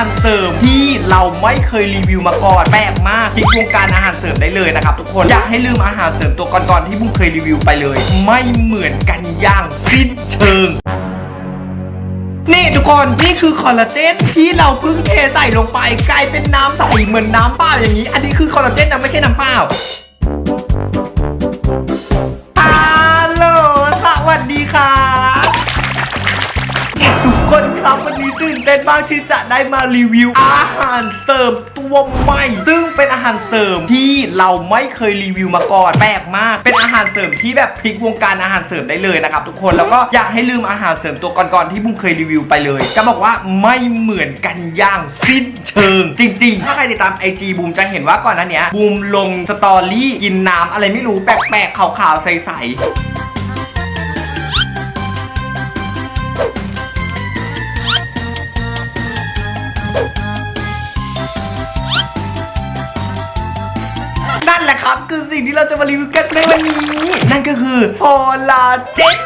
ารเสริมที่เราไม่เคยรีวิวมาก่อนแปลกมากที่วงการอาหารเสริมได้เลยนะครับทุกคนอยากให้ลืมอาหารเสริมตัวก่อนๆที่บุ้งเคยรีวิวไปเลย ไม่เหมือนกันอย่างสิ้นเชิงนี่ทุกคนนี่คือคอลลาเจนที่เราเพิ่งเทใส่ลงไป กลายเป็นน้ำใสเหมือนน้ำเปล่าอย่างนี้ อันนี้คือคอลลาเจนนะไม่ใช่น้ำเปล่า คนครับวันนี้ตื่นเต้นมากที่จะได้มารีวิว อาหารเสริมตัวใหม่ ซึ่งเป็นอาหารเสริมที่เราไม่เคยรีวิวมาก่อนแปลกมาก เป็นอาหารเสริมที่แบบพลิกวงการอาหารเสริมได้เลยนะครับทุกคนแล้วก็อยากให้ลืมอาหารเสริมตัวก่อนๆที่บุ้งเคยรีวิวไปเลยจะบอกว่าไม่เหมือนกันอย่างสิ้นเชิง จริง ๆ ถ้าใครติดตามไอจีบูมจะเห็นว่าก่อนหน้านี้บูมลงสตอรี่กินน้ำอะไรไม่รู้แปลกๆขาวๆใสๆ สิ่งที่เราจะมารีวิวกันในวันนี้ นั่นก็คือคอลลาเจน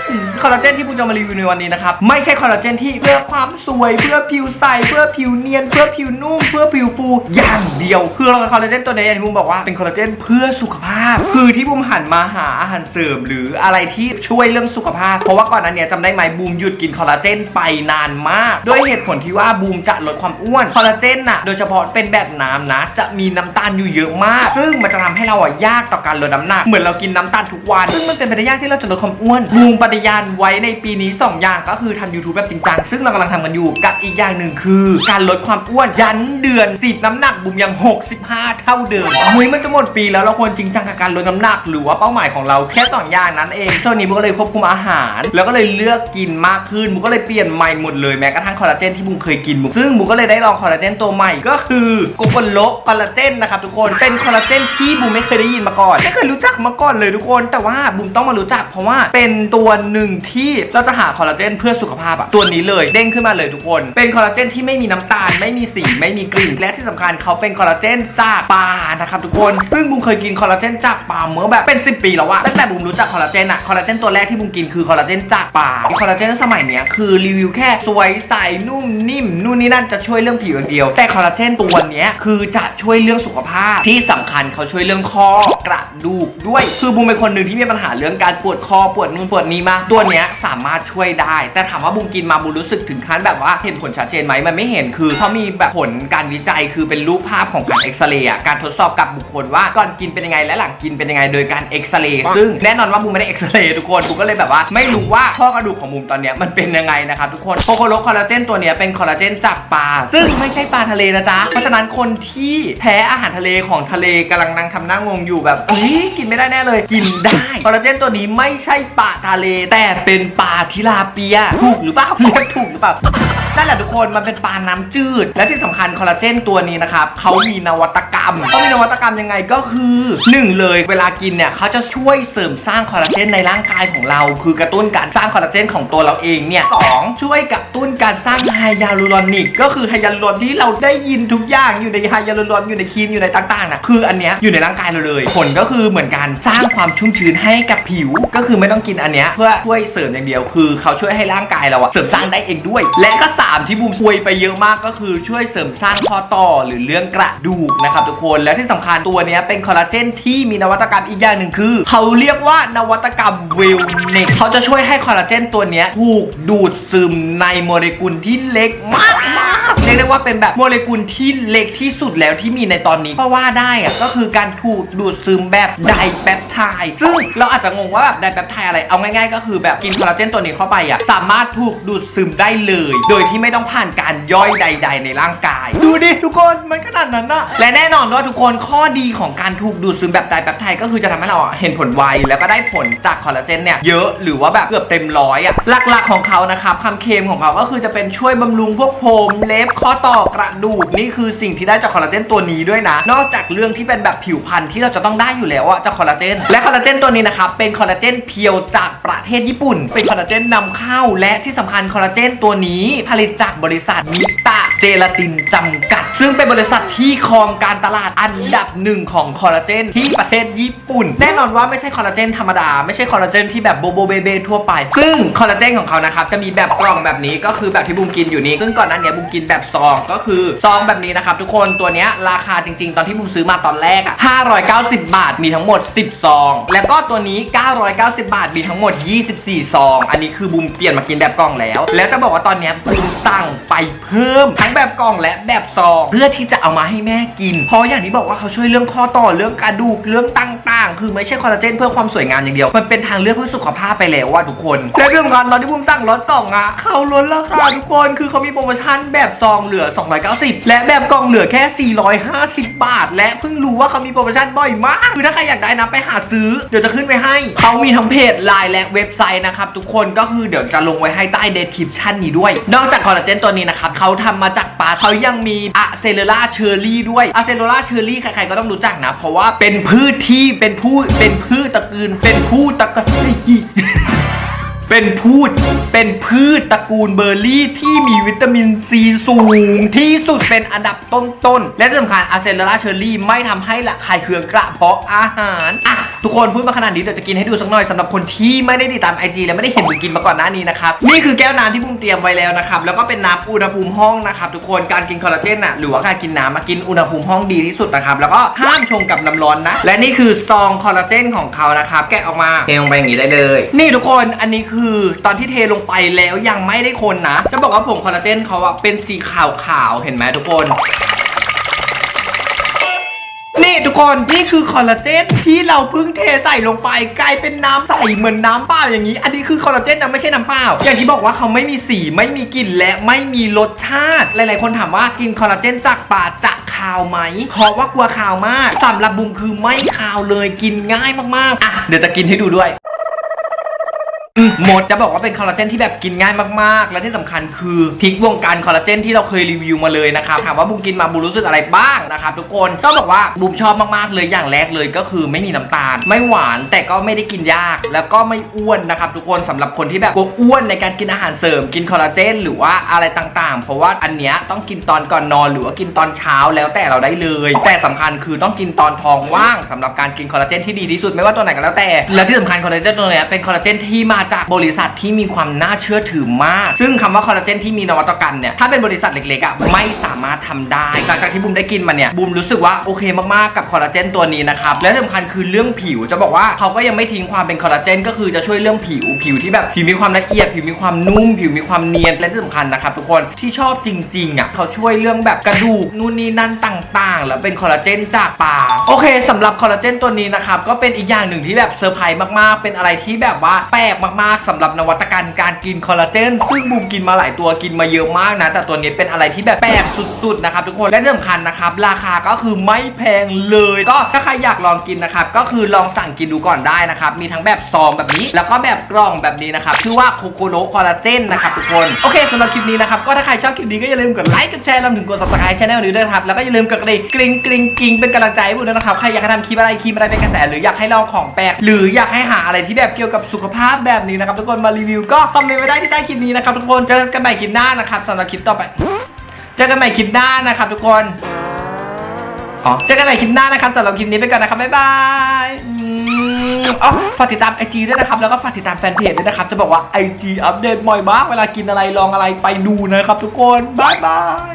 คอลลาเจนที่ผมจะมารีวิวในวันนี้นะครับไม่ใช่คอลลาเจนที่เพื่อความสวยเพื่อผิวใสเพื่อผิวเนียน เพื่อผิวนุ่ม เพื่อผิวฟูอย่างเดียว คือเราคอลลาเจนตัวนี้อย่างที่ผมบอกว่าเป็นคอลลาเจนเพื่อสุขภาพ คือที่บูมหันมาหาอาหารเสริมหรืออะไรที่ช่วยเรื่องสุขภาพ เพราะว่าก่อนหนั้นเนี่ยจำได้ไหมบูมหยุดกินคอลลาเจนไปนานมากด้วยเหตุผลที่ว่าบูมจะลดความอ้วนคอลลาเจนน่ะโดยเฉพาะเป็นแบบน้ำนะ จะมีน้ำตาลอยู่เยอะมาก ซึ่งมันจะทำให้เราอะยากต่อการลดน้ำหนัก เหมือนเรากินน้ำตาลทุกวัน ซึ่งมันเป็นไปได้ยากที่เราจะลดความอ้วนบูมปฏิญาณไว้ในปีนี้ 2 อย่างก็คือทำ YouTube แบบจริงจังซึ่งเรากำลังทำกันอยู่กับอีกอย่างหนึ่งคือ การลดความอ้วนยันเดือนสิบน้ำหนักบูมยัง 65 เท่าเดิมเฮ้ยมันจะหมดปีแล้วเราควรจริงจังกับการลดน้ำหนัก หรือว่าเป้าหมายของเราแค่สองอย่างนั้นเองช่วงนี้บูมก็เลยควบคุมอาหาร แล้วก็เลยเลือกกินมากขึ้นบูมก็เลยเปลี่ยนใหม่หมดเลยแม้กระทั่งคอลลาเจนที่บูมเคยกินบูมซึ่งบูมก็เลยได้ลองคอลลาเจนตัวใหม่ก็คือโกโกโลคอลลาเจนนะครับทุกคนเป็นคอลลาเจนที่บูมไม่เคยได้ยินมาก่อนไม่เคยรู้จักมาก่อนเลยทุกคน แต่ว่าบูมต้องมารู้จัก เพราะว่าเป็นตัวหนึ่งที่เราจะหาคอลลาเจนเพื่อสุขภาพอะตัวนี้เลยเด้งขึ้นมาเลยทุกคน เป็นคอลลาเจนที่ไม่มีน้ำตาล ไม่มีสีไม่มีกลิ่นและที่สำคัญเขาเป็นคอลลาเจนจากปลานะครับทุกคนซึ่งบูมเคยกินคอลลาเจนจากปลาเมื่อแบบเป็น 10 ปีแล้วอะตั้งแต่บูมรู้จักคอลลาเจนอะคอลลาเจนตัวแรกที่บูมกินคือคอลลาเจนจากปลาคอลลาเจนสมัยเนี้ยคือรีวิวแค่สวยใสนุ่มนิ่มนู่นนี่นั่นจะช่วยเรื่องผิวอย่างเดียว แต่คอลลาเจนตัวเนี้ยคือจะช่วยเรื่องสุขภาพที่สำคัญเขาช่วยเรื่องข้อกระดูกด้วย คือบูมเป็นคนหนึ่งที่มีปัญหาเรื่องการปวดคอปวดนู่นปวดนี้มาก ตัวเนี้ยสามารถช่วยได้ แต่ถามว่าบูมกินมาบูมรู้สึกถึงขั้นแบบว่าเห็นผลชัดเจนไหมมันไม่เห็นคือเขามีแบบผลการวิจัยคือเป็นรูปภาพของการเอ็กซเรย์การทดสอบกับบุคคลว่าก่อนกินเป็นยังไงและหลังกินเป็นยังไงโดยการเอ็กซเรย์ซึ่งแน่นอนว่าบูมไม่ได้เอ็กซเรย์ทุกคนบูมก็เลยแบบว่าไม่รู้ว่าข้อกระดูกของบูมตอนเนี้ยมันเป็นยังไงนะครับทุกคนโคโคโลคอลลาเจนตัวเนี้ยเป็นคอลลาเจนจากปลาซึ่งไม่ใช่ปลาทะเลนะจ๊ะเพราะฉะนั้นคนที่แพ้อาหารทะเลของทะเลกำลังนั่งทำหน้างงอยู่แบบเฮ้ยกินไม่ได้แน่เลย กินได้คอลลาเจนตัวนี้ไม่ใช่ปลาทะเล แต่เป็นปลาทิลาเปีย ถูกหรือเปล่าเรียกถูกหรือเปล่า นั่นแหละทุกคนมันเป็นปลาน้ำจืด และที่สำคัญคอลลาเจนตัวนี้นะครับเขามีนวัตกรรมเขามีนวัตกรรมยังไงก็คือหนึ่งเลยเวลากินเนี่ยเขาจะช่วยเสริมสร้างคอลลาเจนในร่างกายของเรา คือกระตุ้นการสร้างคอลลาเจนของตัวเราเองเนี่ยสองช่วยกระตุ้นการสร้างไฮยาลูรอนิก ก็คือไฮยาลูรอนที่เราได้ยินทุกอย่างอยู่ในไฮยาลูรอนอยู่ในครีมอยู่ในต่างๆนะคืออันเนี้ยอยู่ในร่างกายเราเลย ผลก็คือเหมือนการสร้างความชุ่มชื้นให้กับผิว ก็คือไม่ต้องกินอันเนี้ยเพื่อช่วยเสริมอย่างเดียว คือเขาช่วยให้ร่างกายเราอะเสริมสร้างได้เองด้วย และก็สามที่บูมควยไปเยอะมากก็คือช่วยเสริมสร้างข้อต่อหรือเรื่องกระดูกนะครับทุกคนและที่สำคัญตัวนี้เป็นคอลลาเจนที่มีนวัตกรรมอีกอย่างหนึ่งคือ เขาเรียกว่านวัตกรรมเวลเนกเขาจะช่วยให้คอลลาเจนตัวนี้ถูกดูดซึมในโมเลกุลที่เล็กมาก เรียกได้ว่าเป็นแบบโมเลกุลที่เล็กที่สุดแล้วที่มีในตอนนี้ เพราะว่าได้อะก็คือการถูกดูดซึมแบบไดแปปไทด์ซึ่งเราอาจจะงงว่าแบบไดแปปไทด์อะไรเอาง่ายๆ ก็คือแบบกินคอลลาเจนตัวนี้เข้าไปอะสามารถถูกดูดซึมได้เลย โดยที่ไม่ต้องผ่านการย่อยใด ๆ ในร่างกาย ดูดิทุกคนมันขนาดนั้นอะและแน่นอนว่าทุกคนข้อดีของการถูกดูดซึมแบบไดแปปไทด์ก็คือจะทำให้เราเห็นผลไวแล้วก็ได้ผลจากคอลลาเจนเนี่ยเยอะหรือว่าแบบเกือบเต็มร้อยอะหลักๆของเขานะครับคำเคลมของเขาก็คือจะเป็นช่วยบำรุงพวกผมเล็บข้อต่อกระดูกนี่คือสิ่งที่ได้จากคอลลาเจนตัวนี้ด้วยนะ นอกจากเรื่องที่เป็นแบบผิวพรรณที่เราจะต้องได้อยู่แล้วอะจากคอลลาเจน และคอลลาเจนตัวนี้นะครับเป็นคอลลาเจนเพียวจากประเทศญี่ปุ่น เป็นคอลลาเจนนำเข้าและที่สำคัญคอลลาเจนตัวนี้ผลิตจากบริษัทมิตะเจลาตินจำกัด ซึ่งเป็นบริษัทที่ครองการตลาดอันดับหนึ่งของคอลลาเจนที่ประเทศญี่ปุ่น แน่นอนว่าไม่ใช่คอลลาเจนธรรมดา ไม่ใช่คอลลาเจนที่แบบโบโบเบเบทั่วไป ซึ่งคอลลาเจนของเขานะครับจะมีแบบกล่องแบบนี้ก็คือแบบที่บูมกินอยู่นี้ซึ่งก่อนหน้านี้บูมกินแบบซองก็คือซองแบบนี้นะครับทุกคนตัวนี้ราคาจริง ๆ ตอนที่บุมซื้อมาตอนแรกอะ590 บาทมีทั้งหมด 10 ซอง แล้วก็ตัวนี้ 990 บาทมีทั้งหมด 24 ซอง อันนี้คือบุมเปลี่ยนมากินแบบกล่องแล้ว แล้วจะบอกว่าตอนนี้บุมสั่งไปเพิ่มทั้งแบบกล่องและแบบซองเพื่อที่จะเอามาให้แม่กิน เพราะอย่างที่บอกว่าเขาช่วยเรื่องข้อต่อเรื่องกระดูกเรื่องต่างๆ คือไม่ใช่คอลลาเจนเพื่อความสวยงามอย่างเดียว มันเป็นทางเลือกเพื่อสุขภาพไปแล้วว่าทุกคนและเรื่องการตอนที่บุมสั่งรถสองอะเขาลดราคาทุกคนคือเขามีโปรโมชั่นแบบซองเหลือ 290 และแบบกล่องเหลือแค่ 450 บาท และเพิ่งรู้ว่าเขามีโปรโมชั่นบ่อยมากคือถ้าใครอยากได้นะไปหาซื้อเดี๋ยวจะขึ้นไปให้เขามีทั้งเพจไลน์และเว็บไซต์นะครับทุกคนก็คือเดี๋ยวจะลงไว้ให้ใต้เดสคริปชันนี้ด้วย นอกจากคอลลาเจนตัวนี้นะครับเขาทำมาจากปลาเขายังมีอะเซเลล่าเชอร์รี่ด้วยอะเซเลล่าเชอร์รี่ใครๆก็ต้องรู้จักนะ เพราะว่าเป็นพืชที่เป็นผู้เป็นพืชตระกูลเป็นผู้ตระกูลเป็นพืชเป็นพืชตระกูลเบอร์รี่ที่มีวิตามินซีสูง ที่สุดเป็นอันดับต้นๆ และสำคัญอะเซลล่าเชอร์รี่ไม่ทำให้ระคายเคืองกระเพาะอาหารอะ ทุกคนพูดมาขนาดนี้เดี๋ยวจะกินให้ดูสักหน่อยสำหรับคนที่ไม่ได้ติดตามไอจีและไม่ได้เห็นบุมกินมาก่อนหน้านี้นะครับนี่คือแก้วน้ำที่บุมเตรียมไว้แล้วนะครับแล้วก็เป็นน้ำอุณหภูมิห้องนะครับทุกคนการกินคอลลาเจนอะหรือว่าการกินน้ำมากินอุณหภูมิห้องดีที่สุดนะครับแล้วก็ห้ามชงกับน้ำร้อนนะและนี่คือซองคอลลาเจนของเขานะครับแกะออกมาเทลงไปอย่างนี้ได้เลย นี่ทุกคนอันนี้คือตอนที่เทลงไปแล้วยังไม่ได้คนนะ จะบอกว่าผงคอลลาเจนเขาอะเป็นสีขาวๆเห็นไหมทุกคนนี่ทุ กคนนี่คือคอลลาเจนที่เราเพิ่งเทใส่ลงไปกลายเป็นน้ำใสเหมือนน้ำเปล่าอย่างนี้ อันนี้คือคอลลาเจนนะไม่ใช่น้ำเปล่าอย่างที่บอกว่าเขาไม่มีสีไม่มีกลิ่นและไม่มีรสชาติ หลาย ๆ คนถามว่ากินคอลลาเจนจากปลาจะคาวไหมเพราะว่ากลัวคาวมากสำหรับบุมคือไม่คาวเลยกินง่ายมากๆอะเดี๋ยวจะกินให้ดูด้วย หมดจะบอกว่าเป็นคอลลาเจนที่แบบกินง่ายมากๆ และที่สำคัญคือพลิกวงการคอลลาเจนที่เราเคยรีวิวมาเลยนะครับถามว่าบูมกินมาบูมรู้สึกอะไรบ้างนะครับทุกคนต้องบอกว่าบูมชอบมากๆเลยอย่างแรกเลยก็คือไม่มีน้ำตาล ไม่หวานแต่ก็ไม่ได้กินยาก แล้วก็ไม่อ้วนนะครับทุกคนสำหรับคนที่แบบกลัวอ้วนในการกินอาหารเสริม กินคอลลาเจนหรือว่าอะไรต่างๆ เพราะว่าอันเนี้ยต้องกินตอนก่อนนอนหรือว่ากินตอนเช้าแล้วแต่เราได้เลย แต่สำคัญคือต้องกินตอนท้องว่างสำหรับการกินคอลลาเจนที่ดีที่สุดไม่ว่าตัวไหนก็แล้วแต่และที่สำคัญคอลลาเจนตัวเนี้ยเป็นคอลลาเจนที่มาจากบริษัทที่มีความน่าเชื่อถือมาก ซึ่งคำว่าคอลลาเจนที่มีนวัตกรรมเนี่ย ถ้าเป็นบริษัทเล็กๆอะไม่สามารถทำได้ หลังจากที่บูมได้กินมันเนี่ยบูมรู้สึกว่าโอเคมากๆกับคอลลาเจนตัวนี้นะครับ และสำคัญคือเรื่องผิวจะบอกว่าเขาก็ยังไม่ทิ้งความเป็นคอลลาเจนก็คือจะช่วยเรื่องผิวผิวที่แบบผิวมีความละเอียดผิวมีความนุ่ม ผิวมีความเนียนและที่สำคัญนะครับทุกคนที่ชอบจริงๆอะเขาช่วยเรื่องแบบกระดูกนู่นนี่นั่นต่างๆ แล้วเป็นคอลลาเจนจากปลาโอเคสำหรับคอลลาเจนตัวนี้นะครับก็เป็นอีกอย่างหนึ่งที่แบบเซอร์ไพรส์มากๆเป็นอะไรที่แบบว่าแปลกมากๆสำหรับนวัตกรรมการกินคอลลาเจนซึ่งบูมกินมาหลายตัวกินมาเยอะมากนะ แต่ตัวนี้เป็นอะไรที่แบบแปลกสุดๆนะครับทุกคนและที่สำคัญนะครับ ราคาก็คือไม่แพงเลย ก็ถ้าใครอยากลองกินนะครับก็คือลองสั่งกินดูก่อนได้นะครับมีทั้งแบบซองแบบนี้ แล้วก็แบบกล่องแบบนี้นะครับชื่อว่าโคโคโนคอลลาเจนนะครับทุกคนโอเคสำหรับคลิปนี้นะครับก็ถ้าใครชอบคลิปนี้ก็อย่าลืมกดไลค์กดแชร์รวมถึงกด subscribe ช่องนี้ด้วยนะครับแล้วก็อย่าลืมกดกระดิ่งกริ๊งกริ๊งกริ๊งเป็นกำลังใจให้บูมด้วยนะครับใครอยากให้ทำคลิปอะไรคลิปอะไรเป็นกระแสหรืออยากให้ลองของแปลกหรืออยากให้หาอะไรที่แบบเกี่ยวกับสุขภาพแบบนี้นะครับทุกคนมารีวิวก็คอมเมนต์ไว้ได้ที่ใต้คลิปนี้นะครับทุกคนเจอกันใหม่คลิปหน้านะครับสำหรับคลิปต่อไป เจอกันใหม่คลิปหน้านะครับทุกคนอ๋อเจอกันใหม่คลิปหน้านะครับสำหรับคลิปนี้ไปก่อนนะครับบ๊ายบายอ๋อฝากติดตามไอจีด้วยนะครับแล้วก็ฝากติดตามแฟนเพจด้วยนะครับจะบอกว่าไอจีอัปเดตบ่อยมากเวลากินอะไรลองอะไรไปดูนะครับทุกคนบ๊ายบาย